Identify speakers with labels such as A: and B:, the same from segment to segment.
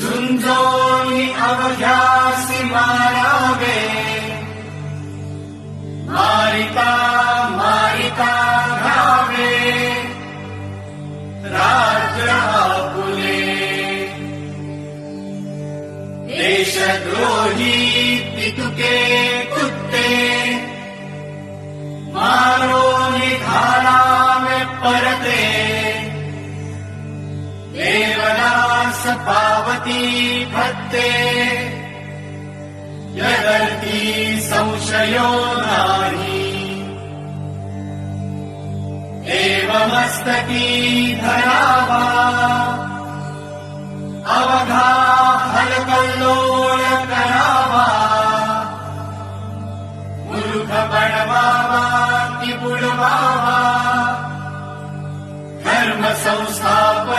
A: झुञ्झे अवध्यासि मारावे। मारिता मारिता भावे राजा देशद्रोही पितुके कुत्ते। मारो निधारा परते। पावती भत्ते यदर्ती संशयो नाही। एवमस्तकी धरावा अवघा हलकल्लोळ करावा मूर्ख बनवावा की बुडवावा धर्म संस्थापनेसाठी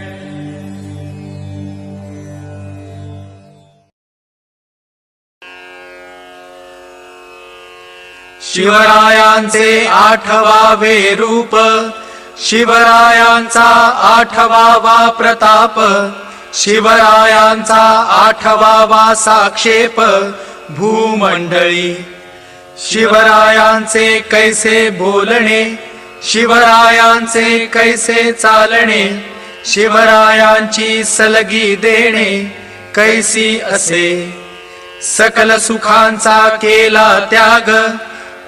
B: शिवरायांचे आठवावे रूप शिवरायांचा आठवावा प्रताप शिवरायांचा आठवावा साक्षेप भूमंडळी. शिवरायांचे कैसे बोलणे शिवरायांचे कैसे चालणे शिवरायांची सलगी देणे कैसी असे? सकल सुखांचा केला त्याग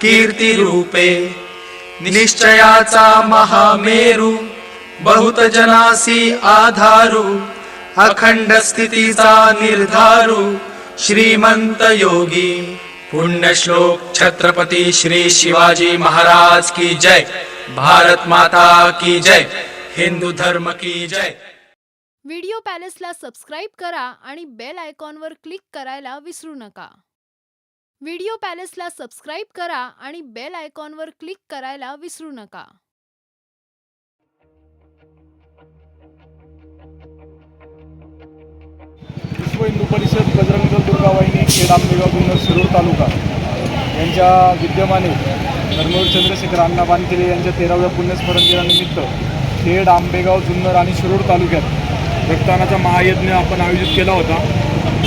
B: कीर्ती रूपे निश्चयाचा महामेरू बहुत जनासी आधारू अखंड स्थितीचा निर्धारू श्रीमंत योगी पुण्यश्लोक छत्रपती श्री शिवाजी महाराज की जय भारत माता की जय हिंदू धर्म की जय.
C: व्हिडिओ पॅलेसला सबस्क्राईब करा आणि बेल आयकॉनवर क्लिक करायला विसरू नका. व्हिडिओ पॅलेसला सबस्क्राईब करा आणि बेल आयकॉनवर क्लिक करायला विसरू नका.
D: विश्व हिंदू परिषद बजरंग दल दुर्गावाहिनी खेड आंबेगाव शिरूर तालुका यांच्या विद्यमाने धर्मवीर चंद्रशेखर अण्णा बानकेले यांच्या तेराव्या पुण्यस्मरण दिनानिमित्त खेड आंबेगाव जुन्नर आणि शिरूर तालुक्यात रक्तदानाचा महायज्ञ आपण आयोजित केला होता.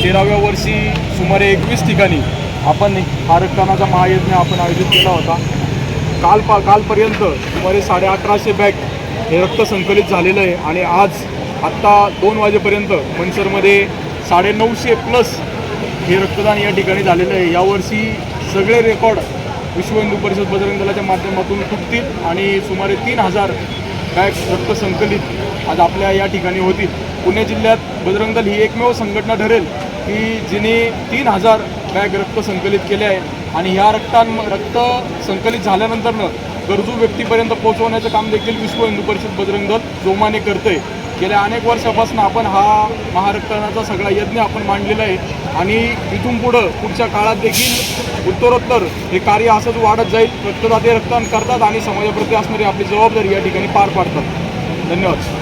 D: तेराव्या वर्षी सुमारे एकवीस ठिकाणी आपण हा रक्तदानाचा महायज्ञ आपण आयोजित केला होता. काल पा कालपर्यंत सुमारे साडे अठराशे बॅग हे रक्त संकलित झालेलं आहे आणि आज आत्ता दोन वाजेपर्यंत मनसरमध्ये साडे नऊशे प्लस हे रक्तदान या ठिकाणी झालेलं आहे. यावर्षी सगळे रेकॉर्ड विश्व हिंदू परिषद बजरंग दलाच्या माध्यमातून तुटतील आणि सुमारे तीन हजार बॅग रक्त संकलित आज आपल्या या ठिकाणी होतील. पुणे जिल्ह्यात बजरंग दल ही एकमेव संघटना ठरेल की जिने तीन हजार बॅग रक्त संकलित केले आहे आणि ह्या रक्तां रक्त संकलित झाल्यानंतरनं गरजू व्यक्तीपर्यंत पोहोचवण्याचं काम देखील विश्व हिंदू परिषद बजरंग दल जोमाने करतंय. गेल्या अनेक वर्षापासून आपण हा महारक्तदानाचा सगळा यज्ञ आपण मांडलेला आहे आणि इथून पुढं पुढच्या काळात देखील उत्तरोत्तर हे कार्य असंच वाढत जाईल. रक्तदाते रक्तदान करतात आणि समाजाप्रती असणारी आपली जबाबदारी या ठिकाणी पार पाडतात. धन्यवाद.